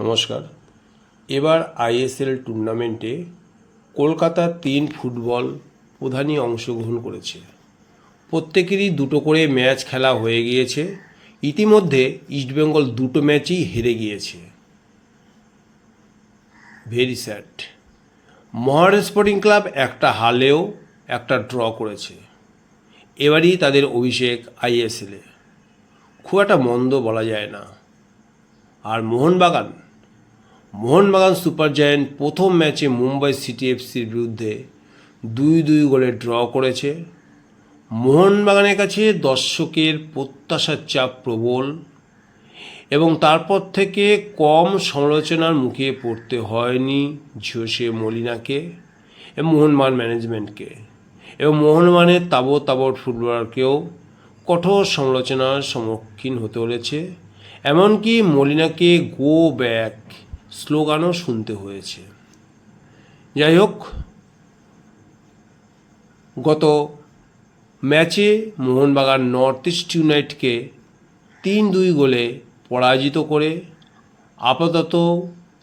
নমস্কার। এবার আইএসএল টুর্নামেন্টে কলকাতার তিন ফুটবল প্রধানই অংশগ্রহণ করেছে। প্রত্যেকেরই দুটো করে ম্যাচ খেলা হয়ে গিয়েছে। ইতিমধ্যে ইস্টবেঙ্গল দুটো ম্যাচই হেরে গিয়েছে। Very sad. মহারাজ স্পোর্টিং ক্লাব একটা হালেও একটা ড্র করেছে। এবারই তাদের অভিষেক আইএসএলে। খুব একটা মন্দ বলা যায় না। আর মোহনবাগান মোহনবাগান সুপার জায়ান্ট প্রথম ম্যাচে মুম্বাই সিটি এফসির বিরুদ্ধে দুই দুই গোলে ড্র করেছে। মোহনবাগানের কাছে দর্শকের প্রত্যাশার চাপ প্রবল এবং তারপর থেকে কম সমালোচনার মুখে পড়তে হয়নি ঝোসে মলিনাকে এবং মোহনবাগান ম্যানেজমেন্টকে। এবং মোহনবাগানের তাবর তাবর ফুটবলারকেও কঠোর সমালোচনার সম্মুখীন হতে হয়েছে এমনকি মলিনাকে গো ব্যাক স্লোগানও শুনতে হয়েছে। যাই হোক, গত ম্যাচে মোহনবাগান নর্থ ইস্ট ইউনাইটকে তিন দুই গোলে পরাজিত করে আপাতত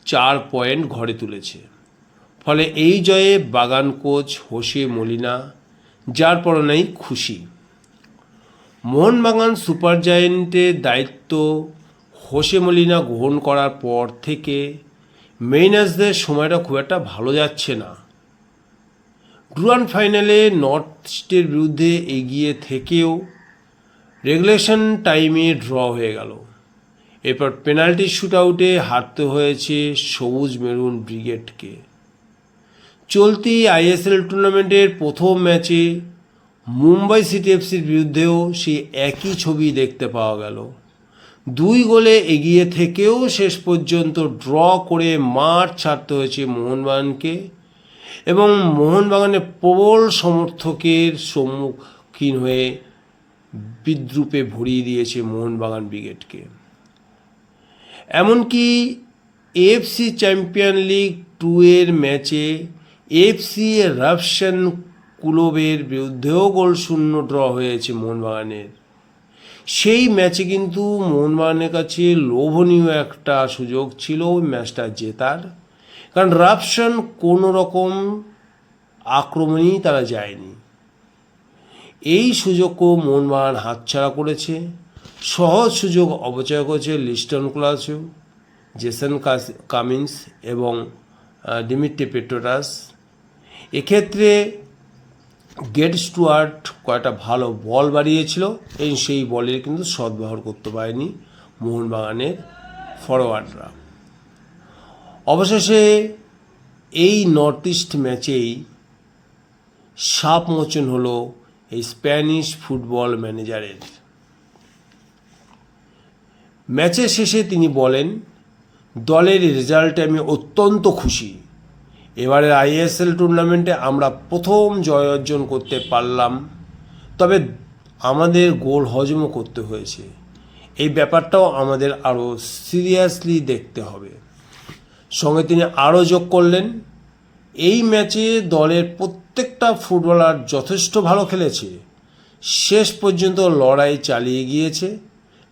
চার পয়েন্ট ঘরে তুলেছে। ফলে এই জয়ে বাগান কোচ হোসে মলিনা, যার পরনাই খুশি। মোহনবাগান সুপার জায়েন্টের দায়িত্ব হোসে মলিনা গ্রহণ করার পর থেকে মেইনাসদের সময়টা খুব একটা ভালো যাচ্ছে না। গ্রুয়ান ফাইনালে নর্থ ইস্টের বিরুদ্ধে এগিয়ে থেকেও রেগুলেশন টাইমে ড্র হয়ে গেল। এরপর পেনাল্টি শ্যুট আউটে হারতে হয়েছে সবুজ মেরুন ব্রিগেডকে। চলতি আইএসএল টুর্নামেন্টের প্রথম ম্যাচে মুম্বাই সিটি এফসির বিরুদ্ধেও সেই একই ছবি দেখতে পাওয়া গেল। দুই গোলে এগিয়ে থেকেও শেষ পর্যন্ত ড্র করে মাঠ ছাড়তে হয়েছে মোহনবাগানকে এবং মোহনবাগানের প্রবল সমর্থকের সম্মুখীন হয়ে বিদ্রুপে ভরিয়ে দিয়েছে মোহনবাগান ব্রিগেডকে। এমনকি এফসি চ্যাম্পিয়ন লিগ টু এর ম্যাচে এফসি রাফসান কুলবের বিরুদ্ধেও গোল শূন্য ড্র হয়েছে মোহনবাগানের। সেই ম্যাচে কিন্তু মোহনবাগানের কাছে লোভনীয় একটা সুযোগ ছিল ওই ম্যাচটা জেতার। কারণ রাফসান কোনো রকম আক্রমণেই তারা যায়নি। এই সুযোগও মোহনবাগান হাতছাড়া করেছে। সহজ সুযোগ অপচয় করেছে লিস্টন ক্লাসেও, জেসন কামিন্স এবং ডিমিট্রি পেট্রোটাস। এক্ষেত্রে গেট স্টুয়ার্ট কয়েকটা ভালো বল বাড়িয়েছিল। এবং সেই বলের কিন্তু সদ্ব্যবহার করতে পারেনি মোহনবাগানের ফরওয়ার্ডরা অবশেষে এই নর্থ ইস্ট ম্যাচেই সাপ মোচন হলো এই স্প্যানিশ ফুটবল ম্যানেজারের। ম্যাচের শেষে তিনি বলেন, দলের রেজাল্টে আমি অত্যন্ত খুশি। এবারের আইএসএল টুর্নামেন্টে আমরা প্রথম জয় অর্জন করতে পারলাম। তবে আমাদের গোল হজমও করতে হয়েছে। এই ব্যাপারটাও আমাদের আরও সিরিয়াসলি দেখতে হবে। সঙ্গে তিনি আরও যোগ করলেন। এই ম্যাচে দলের প্রত্যেকটা ফুটবলার যথেষ্ট ভালো খেলেছে। শেষ পর্যন্ত লড়াই চালিয়ে গিয়েছে।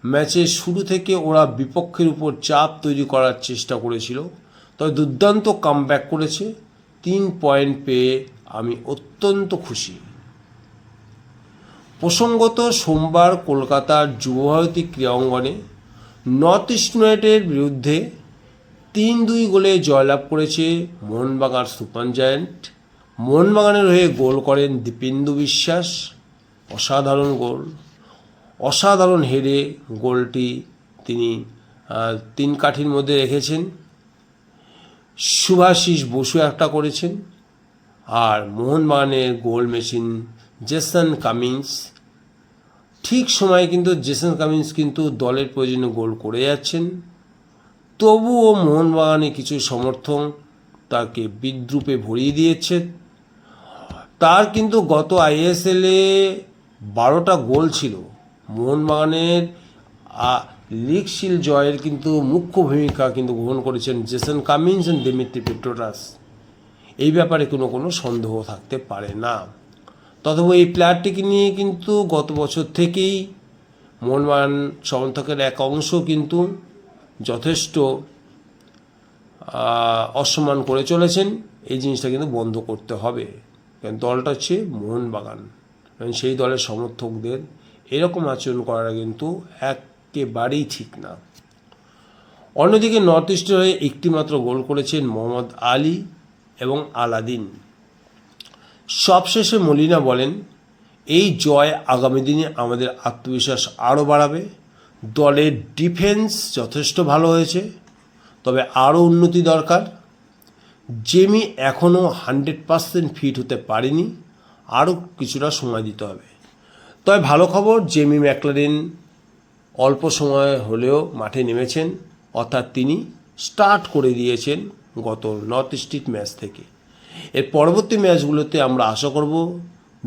ম্যাচের শুরু থেকে ওরা বিপক্ষের উপর চাপ তৈরি করার চেষ্টা করেছিল। তবে দুর্দান্ত কামব্যাক করেছে। তিন পয়েন্ট পেয়ে আমি অত্যন্ত খুশি। প্রসঙ্গত সোমবার কলকাতার যুবভারতী ক্রীড়াঙ্গনে নর্থ ইস্ট ইউনাইটেডের বিরুদ্ধে তিন দুই গোলে জয়লাভ করেছে মোহনবাগান সুপার জায়ান্ট। মোহনবাগানের হয়ে গোল করেন দীপেন্দু বিশ্বাস। অসাধারণ গোল। অসাধারণ হেডে গোলটি তিনি তিন কাঠির মধ্যে রেখেছেন। সুভাশিস বসু একটা করেছেন। আর মোহনবাগানের গোল মেশিন জেসন কামিন্স। ঠিক সময়ে কিন্তু জেসন কামিন্স কিন্তু দলের প্রয়োজনে গোল করে যাচ্ছেন। তবুও মোহনবাগানে কিছু সমর্থন তাকে বিদ্রুপে ভরিয়ে দিয়েছে। তার কিন্তু গত আইএসএলে বারোটা গোল ছিল। মোহনবাগানের লিগ শিল জয়ের কিন্তু মুখ্য ভূমিকা কিন্তু গ্রহণ করেছেন Jason Cummins and Dimitri Petratos. এই ব্যাপারে কোনো কোনো সন্দেহ থাকতে পারে না। তথবা এই প্লেয়ারটিকে নিয়ে কিন্তু গত বছর থেকেই মোহনবাগান সমর্থকের এক অংশ কিন্তু যথেষ্ট অসম্মান করে চলেছেন। এই জিনিসটা কিন্তু বন্ধ করতে হবে। কারণ দলটা হচ্ছে মোহনবাগান। সেই দলের সমর্থকদের এরকম আচরণ করাটা কিন্তু একেবারেই ঠিক না। অন্যদিকে নর্থ ইস্টের হয়ে একটিমাত্র গোল করেছেন মোহাম্মদ আলী এবং আলাদিন। সবশেষে মলিনা বলেন, এই জয় আগামী দিনে আমাদের আত্মবিশ্বাস আরও বাড়াবে। দলের ডিফেন্স যথেষ্ট ভালো হয়েছে, তবে আরও উন্নতি দরকার। জেমি এখনও হান্ড্রেড পার্সেন্ট ফিট হতে পারেনি, আরও কিছুটা সময় দিতে হবে। তবে ভালো খবর, জেমি ম্যাকলারিন অল্প সময় হলেও মাঠে নেমেছেন, অর্থাৎ তিনি স্টার্ট করে দিয়েছেন গত নর্থ স্ট্রিট ম্যাচ থেকে। এর পরবর্তী ম্যাচগুলোতে আমরা আশা করব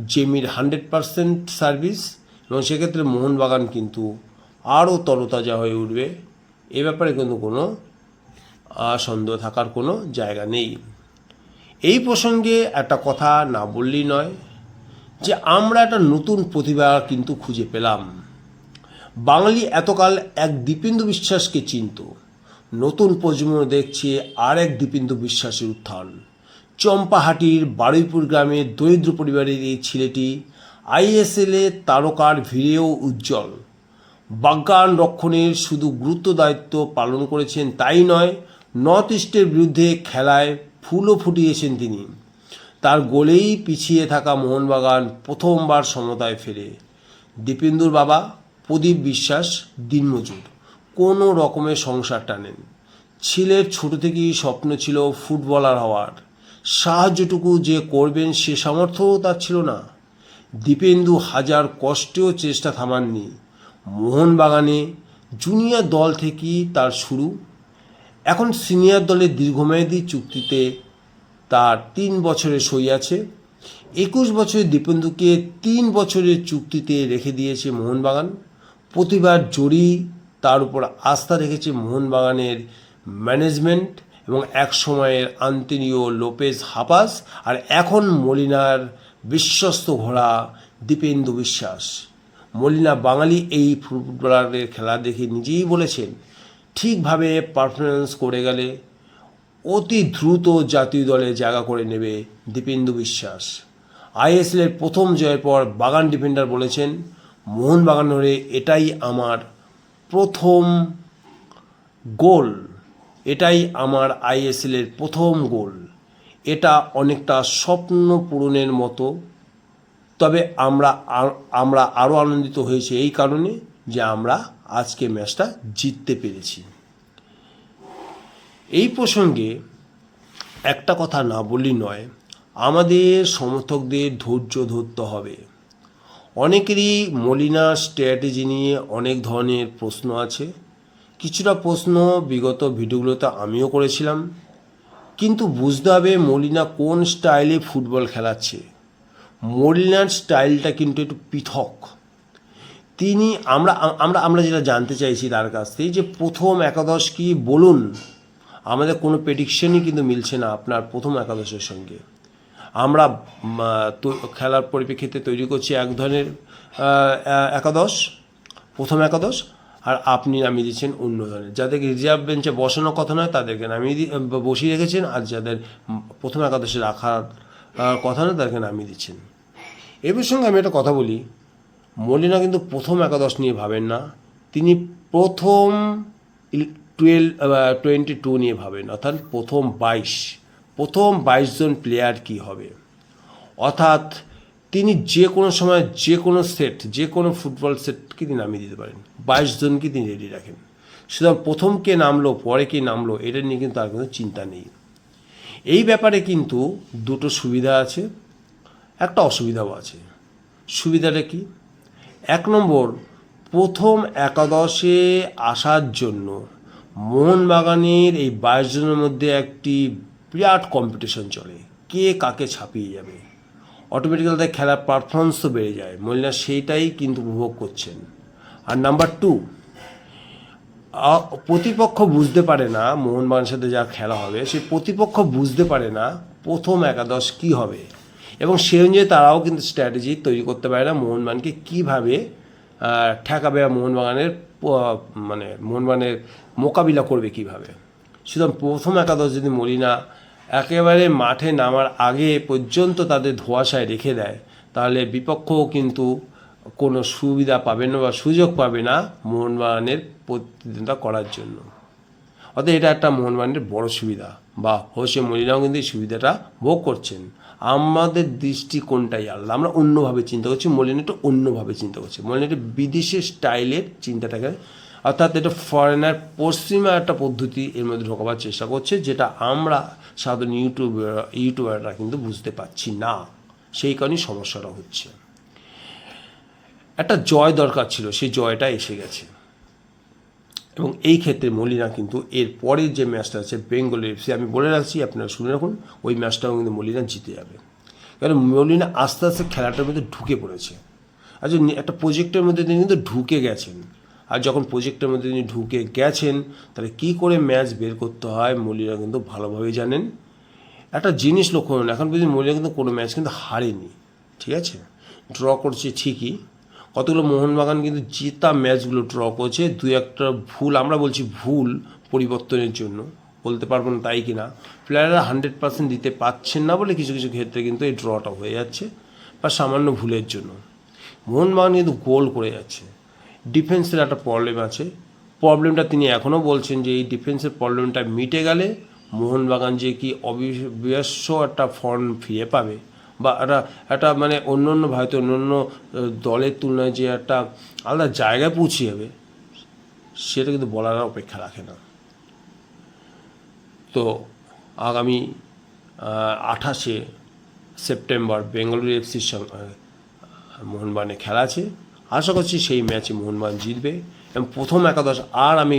জেমির হান্ড্রেড পারসেন্ট সার্ভিস এবং সেক্ষেত্রে মোহনবাগান কিন্তু আরও তরতাজা হয়ে উঠবে। এ ব্যাপারে কিন্তু কোনো সন্দেহ থাকার কোনো জায়গা নেই। এই প্রসঙ্গে একটা কথা না বললেই নয় যে আমরা একটা নতুন প্রতিভা কিন্তু খুঁজে পেলাম। বাঙালি এতকাল এক দীপেন্দু বিশ্বাসকে চিনত। নতুন প্রজন্ম দেখছে আর এক দীপেন্দু বিশ্বাসের উত্থান। চম্পাহাটির বারুইপুর গ্রামের দরিদ্র পরিবারের এই ছেলেটি আইএসএলে তারকার ভিড়েও উজ্জ্বল। বাগান রক্ষণের শুধু গুরুত্ব দায়িত্ব পালন করেছেন তাই নয় নর্থ ইস্টের বিরুদ্ধে খেলায় ফুলও ফুটিয়েছেন তিনি। তার গোলেই পিছিয়ে থাকা মোহনবাগান প্রথমবার সমতায় ফেরে। দীপেন্দুর বাবা প্রদীপ বিশ্বাস দিনমজুর। কোনো রকমের সংসার টানেন। ছেলের ছোট থেকেই স্বপ্ন ছিল ফুটবলার হওয়ার। সাহায্যটুকু যে করবেন সে সামর্থ্যও তার ছিল না। দীপেন্দু হাজার কষ্টেও চেষ্টা থামাননি। মোহনবাগানে জুনিয়র দল থেকেই তার শুরু। এখন সিনিয়র দলের দীর্ঘমেয়াদী চুক্তিতে তার তিন বছরে সই আছে। একুশ বছরের দীপেন্দুকে তিন বছরের চুক্তিতে রেখে দিয়েছে মোহনবাগান। প্রতিবার জড়ি তার উপর আস্থা রেখেছে মোহনবাগানের ম্যানেজমেন্ট এবং এক সময়ের আন্তনিও লোপেজ হাপাস আর এখন মলিনার বিশ্বস্ত ঘোড়া দীপেন্দু বিশ্বাস। মলিনা বাঙালি এই ফুটবলারের খেলা দেখে নিজেই বলেছেন, ঠিকভাবে পারফরমেন্স করে গেলে অতি দ্রুত জাতীয় দলে জায়গা করে নেবে দীপেন্দু বিশ্বাস। আইএসএলের প্রথম জয়ের পর বাগান ডিফেন্ডার বলেছেন মোহনবাগান হয়ে এটাই আমার প্রথম গোল। এটাই আমার আইএসএলের প্রথম গোল। এটা অনেকটা স্বপ্ন পূরণের মতো। তবে আমরা আমরা আরও আনন্দিত হয়েছি এই কারণে যে আমরা আজকে ম্যাচটা জিততে পেরেছি। এই প্রসঙ্গে একটা কথা না বললেই নয়, আমাদের সমর্থকদের ধৈর্য ধরতে হবে। অনেকেরই মলিনা স্ট্র্যাটেজি নিয়ে অনেক ধরনের প্রশ্ন আছে। কিছুটা প্রশ্ন বিগত ভিডিওগুলোতে আমিও করেছিলাম। কিন্তু বুঝতে হবে মলিনা কোন স্টাইলে ফুটবল খেলাচ্ছে। মলিনার স্টাইলটা কিন্তু একটু পৃথক। তিনি আমরা আমরা আমরা যেটা জানতে চাইছি তার কাছ থেকে যে প্রথম একাদশ কি বলুন? আমাদের কোনো প্রেডিকশনই কিন্তু মিলছে না আপনার প্রথম একাদশের সঙ্গে। আমরা খেলার পরিপ্রেক্ষিতে তৈরি করছি এক ধরনের একাদশ, প্রথম একাদশ, আর আপনি নামিয়ে দিচ্ছেন অন্য ধরনের। যাদেরকে রিজার্ভ বেঞ্চে বসানোর কথা নয়, তাদেরকে নামিয়ে বসিয়ে রেখেছেন, আর যাদের প্রথম একাদশে রাখার কথা নয়, তাদেরকে নামিয়ে দিচ্ছেন। এ প্রসঙ্গে আমি একটা কথা বলি। মলিনা কিন্তু প্রথম একাদশ নিয়ে ভাবেন না, তিনি প্রথম টুয়েলভ টোয়েন্টি টু নিয়ে ভাবেন, অর্থাৎ প্রথম বাইশ। প্রথম বাইশ জন প্লেয়ার কি হবে? অর্থাৎ তিনি যে কোনো সময় যে কোনো সেট যে কোনো ফুটবল সেটকে তিনি নামিয়ে দিতে পারেন। বাইশ জনকে তিনি রেডি রাখেন। সুতরাং প্রথম কে নামলো, পরে কে নামলো, এটা নিয়ে কিন্তু তার কোনো চিন্তা নেই। এই ব্যাপারে কিন্তু দুটো সুবিধা আছে, একটা অসুবিধাও আছে। সুবিধাটা কি? এক নম্বর, প্রথম একাদশে আসার জন্য মোহনবাগানের এই বাইশ জনের মধ্যে একটি বিরাট কম্পিটিশন চলে। কে কাকে ছাপিয়ে যাবে? অটোমেটিক্যালি তাদের খেলার পারফরমেন্সও বেড়ে যায়। মহিলা সেইটাই কিন্তু উপভোগ করছেন। আর নাম্বার টু প্রতিপক্ষ বুঝতে পারে না মোহনবাগানের সাথে যা খেলা হবে। সেই প্রতিপক্ষ বুঝতে পারে না প্রথম একাদশ কি হবে। এবং সে অনুযায়ী তারাও কিন্তু স্ট্র্যাটেজি তৈরি করতে পারে না মোহনবাগানকে কীভাবে ঠেকাবে মোহনবাগানের মানে মোহনবাগানের মোকাবিলা করবে কীভাবে। সুতরাং প্রথম একাদশ যদি মলিনা একেবারে মাঠে নামার আগে পর্যন্ত তাদের ধোয়াশায় রেখে দেয়। তাহলে বিপক্ষও কিন্তু কোনো সুবিধা পাবে না বা সুযোগ পাবে না মোহনবাগানের প্রতিদ্বন্দ্বিতা করার জন্য। অর্থাৎ এটা একটা মোহনবাগানের বড় সুবিধা বা হোসে মলিনাও কিন্তু এই সুবিধাটা ভোগ করছেন। আমাদের দৃষ্টিকোণটাই আলাদা। আমরা অন্যভাবে চিন্তা করছি, মলিনা একটু অন্যভাবে চিন্তা করছে। মলিনা একটু বিদেশি স্টাইলের চিন্তাটাকে অর্থাৎ এটা ফরেনার পশ্চিমা একটা পদ্ধতি এর মধ্যে ঢোকাবার চেষ্টা করছে, যেটা আমরা সাধারণ ইউটিউব, ইউটিউবাররা কিন্তু বুঝতে পারছি না। সেই কারণেই সমস্যাটা হচ্ছে। একটা জয় দরকার ছিল, সেই জয়টা এসে গেছে। এবং এই ক্ষেত্রে মলিনা কিন্তু এর পরের যে ম্যাচটা আছে বেঙ্গল এফসি আমি বলে রাখছি, আপনারা শুনে রাখুন, ওই ম্যাচটাও কিন্তু মলিনা জিতে যাবে। কারণ মলিনা আস্তে আস্তে খেলাটার মধ্যে ঢুকে পড়েছে। আচ্ছা একটা প্রজেক্টের মধ্যে তিনি কিন্তু ঢুকে গেছেন। আর যখন প্রজেক্টের মধ্যে তিনি ঢুকে গেছেন, তাহলে কী করে ম্যাচ বের করতে হয় মলিনা কিন্তু ভালোভাবেই জানেন। একটা জিনিস লক্ষ্য করুন, এখন পর্যন্ত মলিনা কিন্তু কোনো ম্যাচ কিন্তু হারেনি, ঠিক আছে? ড্র করছে ঠিকই। কতগুলো মোহনবাগান কিন্তু জেতা ম্যাচগুলো ড্র করছে দু একটা ভুল, আমরা বলছি ভুল পরিবর্তনের জন্য। বলতে পারব না তাই কি না প্লেয়াররা হান্ড্রেড পার্সেন্ট দিতে পারছেন না বলে কিছু কিছু ক্ষেত্রে কিন্তু এই ড্রটা হয়ে যাচ্ছে, বা সামান্য ভুলের জন্য। মোহনবাগান কিন্তু গোল করে যাচ্ছে। ডিফেন্সের একটা প্রবলেম আছে। প্রবলেমটা তিনি এখনও বলছেন যে এই ডিফেন্সের প্রবলেমটা মিটে গেলে মোহনবাগান যে কি অবিশ্বাস্য একটা ফর্ম ফিরে পাবে বা একটা একটা মানে অন্য অন্য ভারতে অন্য অন্য দলের তুলনায় যে একটা আলাদা জায়গায় পৌঁছে যাবে সেটা কিন্তু বলার অপেক্ষা রাখে না। তো আগামী আঠাশে সেপ্টেম্বর বেঙ্গালুরু এফসির সঙ্গে মোহনবাগানে খেলা আছে। আশা করছি সেই ম্যাচে মোহনবাগান জিতবে এবং প্রথম একাদশ আর আমি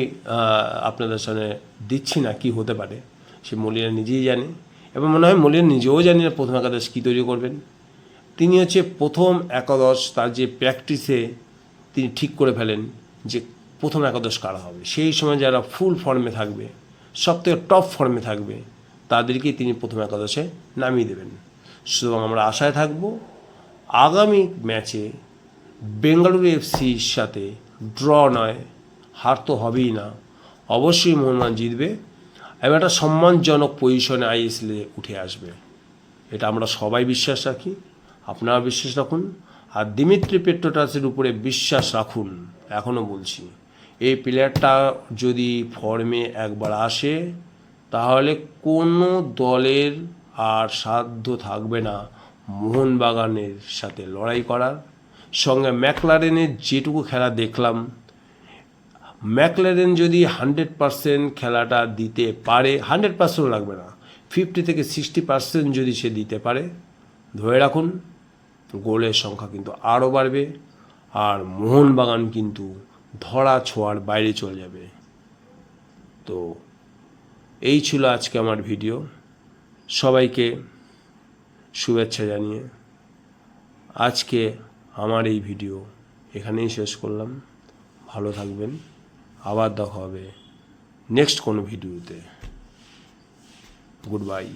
আপনাদের সামনে দিচ্ছি না কি হতে পারে, সে মলিনা নিজেই জানে এবং মনে হয় মলিনা নিজেও জানি না প্রথম একাদশ কী তৈরি করবেন। তিনি হচ্ছে প্রথম একাদশ তার যে প্র্যাকটিসে তিনি ঠিক করে ফেলেন যে প্রথম একাদশ কারা হবে। সেই সময় যারা ফুল ফর্মে থাকবে, সবথেকে টপ ফর্মে থাকবে, তাদেরকেই তিনি প্রথম একাদশে নামিয়ে দেবেন। সুতরাং আমরা আশায় থাকব আগামী ম্যাচে বেঙ্গালুরু এফসির সাথে ড্র নয়, হার তো হবেই না। অবশ্যই মোহনবাগান জিতবে এবং একটা সম্মানজনক পজিশনে আইএসএলে উঠে আসবে। এটা আমরা সবাই বিশ্বাস রাখি। আপনারা বিশ্বাস রাখুন। আর দিমিত্রি পেট্রোটাসের উপরে বিশ্বাস রাখুন এখনও বলছি। এই প্লেয়ারটা যদি ফর্মে একবার আসে, তাহলে কোনো দলের আর সাধ্য থাকবে না মোহনবাগানের সাথে লড়াই করার। সঙ্গে ম্যাকলারেনের যেটুকু খেলা দেখলাম, ম্যাকলারেন যদি হান্ড্রেড পারসেন্ট খেলাটা দিতে পারে, হান্ড্রেড পার্সেন্ট লাগবে না, ফিফটি থেকে সিক্সটি পার্সেন্ট যদি সে দিতে পারে, ধরে রাখুন, গোলের সংখ্যা কিন্তু আরও বাড়বে আর মোহনবাগান কিন্তু ধরা ছোঁয়ার বাইরে চলে যাবে। তো এই ছিল আজকে আমার ভিডিও। সবাইকে শুভেচ্ছা জানিয়ে আজকে আমার এই ভিডিও এখানেই শেষ করলাম। ভালো থাকবেন। আবার দেখা হবে নেক্সট কোনো ভিডিওতে। Good bye.